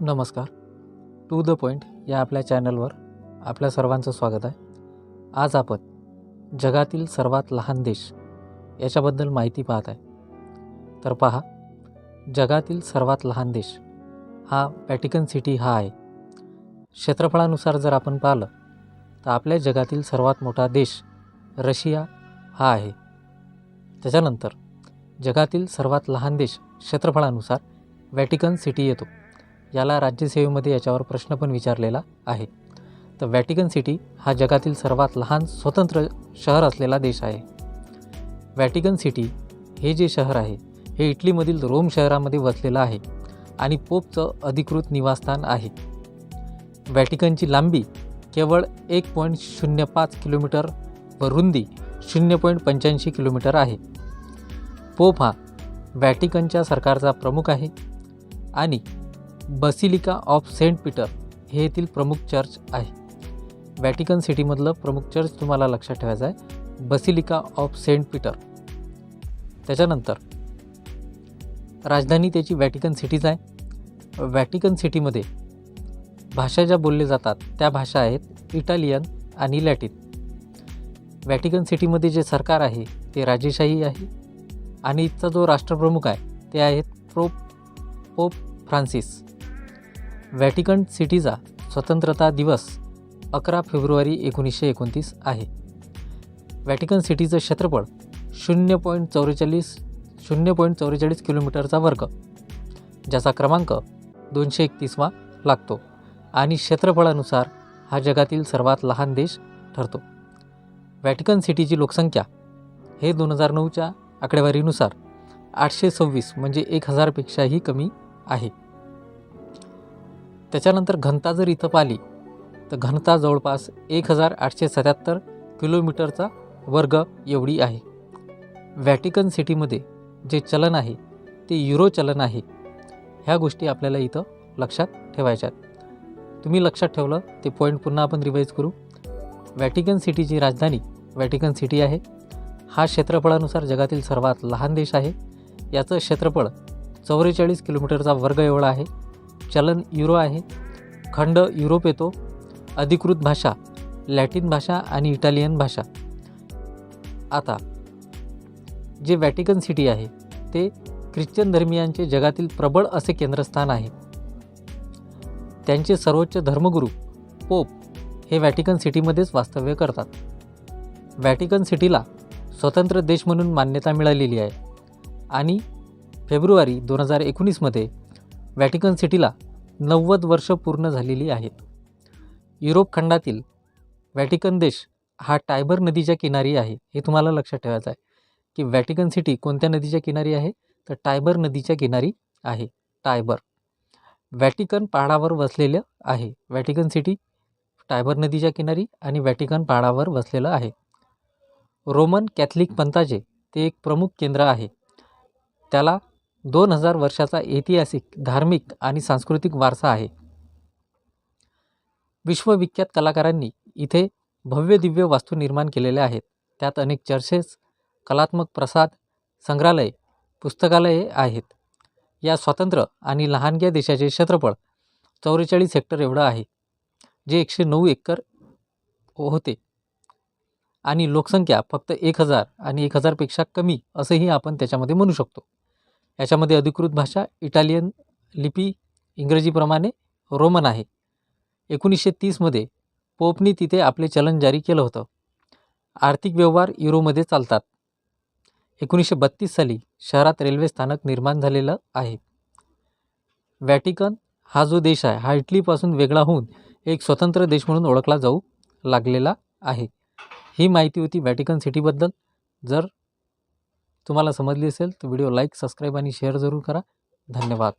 नमस्कार. To the point या आपल्या चॅनलवर आपल्या सर्वांचं स्वागत आहे. आज आपण जगातील सर्वात लहान देश याच्याबद्दल माहिती पाहत आहे. तर पहा जगातील सर्वात लहान देश हा वॅटिकन सिटी हा आहे. क्षेत्रफळानुसार जर आपण पाहिलं तर आपल्या जगातील सर्वात मोठा देश रशिया हा आहे. त्याच्यानंतर जगातील सर्वात लहान देश क्षेत्रफळानुसार वॅटिकन सिटी येतो. याला राज्यसेवेमध्ये याच्यावर प्रश्न पण विचारलेला आहे. तर वॅटिकन सिटी हा जगातील सर्वात लहान स्वतंत्र शहर असलेला देश आहे. वॅटिकन सिटी हे जे शहर आहे हे इटलीमधील रोम शहरामध्ये वसलेलं आहे आणि पोपचं अधिकृत निवासस्थान आहे. वॅटिकनची लांबी केवळ एक पॉईंट शून्य पाच किलोमीटर व रुंदी शून्य पॉईंट पंच्याऐंशी किलोमीटर आहे. पोप हा वॅटिकनच्या सरकारचा प्रमुख आहे आणि बसिलिका ऑफ सेंट पीटर हे येथील प्रमुख चर्च आहे. वॅटिकन सिटीमधलं प्रमुख चर्च तुम्हाला लक्षात ठेवायचं आहे बसिलिका ऑफ सेंट पीटर. त्याच्यानंतर राजधानी त्याची वॅटिकन सिटीज आहे. वॅटिकन सिटीमध्ये भाषा ज्या बोलल्या जातात त्या भाषा आहेत इटालियन आणि लॅटिन. वॅटिकन सिटीमध्ये जे सरकार आहे ते राजेशाही आहे आणि इथचा जो राष्ट्रप्रमुख आहे ते आहेत प्रोप पोप फ्रान्सिस. व्हॅटिकन सिटीचा स्वतंत्रता दिवस अकरा फेब्रुवारी एकोणीसशे एकोणतीस आहे. वॅटिकन सिटीचं क्षेत्रफळ शून्य पॉईंट चौवेचाळीस शून्य पॉईंट चौवेचाळीस किलोमीटरचा वर्ग ज्याचा क्रमांक दोनशे एकतीसवा लागतो आणि क्षेत्रफळानुसार हा जगातील सर्वात लहान देश ठरतो. व्हॅटिकन सिटीची लोकसंख्या हे दोन हजार नऊच्या आकडेवारीनुसार आठशे सव्वीस म्हणजे एक हजारपेक्षाही कमी आहे. त्याच्यानंतर घनता जर इथं पाहिली तर घनता जवळपास एक हजार आठशे सत्याहत्तर किलोमीटरचा वर्ग एवढी आहे. व्हॅटिकन सिटीमध्ये जे चलन आहे ते युरो चलन आहे. ह्या गोष्टी आपल्याला इथं लक्षात ठेवायच्यात. तुम्ही लक्षात ठेवलं ते पॉईंट पुन्हा आपण रिवाईज करू. व्हॅटिकन सिटीची राजधानी व्हॅटिकन सिटी आहे. हा क्षेत्रफळानुसार जगातील सर्वात लहान देश आहे. याचं क्षेत्रफळ चौवेचाळीस किलोमीटरचा वर्ग एवढा आहे. चलन युरो आहे. खंड युरोप येतो. अधिकृत भाषा लॅटिन भाषा आणि इटालियन भाषा. आता जे वॅटिकन सिटी आहे ते ख्रिश्चन धर्मियांचे जगातील प्रबळ असे केंद्रस्थान आहे. त्यांचे सर्वोच्च धर्मगुरू पोप हे वॅटिकन सिटीमध्येच वास्तव्य करतात. वॅटिकन सिटीला स्वतंत्र देश म्हणून मान्यता मिळालेली आहे. आणि फेब्रुवारी दोन हजार एकोणीसमध्ये व्हॅटिकन सिटीला नव्वद वर्ष पूर्ण झालेली आहेत. युरोप खंडातील व्हॅटिकन देश हा टायबर नदीच्या किनारी आहे. हे तुम्हाला लक्षात ठेवायचं आहे की व्हॅटिकन सिटी कोणत्या नदीच्या किनारी आहे? तर टायबर नदीच्या किनारी आहे. टायबर. वॅटिकन पहाडावर वसलेलं आहे. वॅटिकन सिटी टायबर नदीच्या किनारी आणि वॅटिकन पहाडावर वसलेलं आहे. रोमन कॅथलिक पंथाचे ते एक प्रमुख केंद्र आहे. त्याला दोन हजार वर्षाचा ऐतिहासिक धार्मिक आणि सांस्कृतिक वारसा आहे. विश्वविख्यात कलाकारांनी इथे भव्य दिव्य वास्तू निर्माण केलेल्या आहेत. त्यात अनेक चर्चेस कलात्मक प्रसाद संग्रहालय पुस्तकालये आहेत. या स्वतंत्र आणि लहानग्या देशाचे क्षेत्रफळ चौवेचाळीस हेक्टर एवढं आहे जे एकशे नऊ एकर होते. आणि लोकसंख्या फक्त एक हजार आणि एक हजारपेक्षा कमी असंही आपण त्याच्यामध्ये म्हणू शकतो. याच्यामध्ये अधिकृत भाषा इटालियन लिपी इंग्रजीप्रमाणे रोमन आहे. एकोणीसशे तीसमध्ये पोपनी तिथे आपले चलन जारी केलं होतं. आर्थिक व्यवहार युरोमध्ये चालतात. एकोणीसशे बत्तीस साली शहरात रेल्वे स्थानक निर्माण झालेलं आहे. वॅटिकन हा जो देश आहे हा इटलीपासून वेगळा होऊन एक स्वतंत्र देश म्हणून ओळखला जाऊ लागलेला आहे. ही माहिती होती वॅटिकन सिटीबद्दल. जर तुम्हाला समजली असेल तर व्हिडिओ लाईक सबस्क्राईब आणि शेअर जरूर करा. धन्यवाद.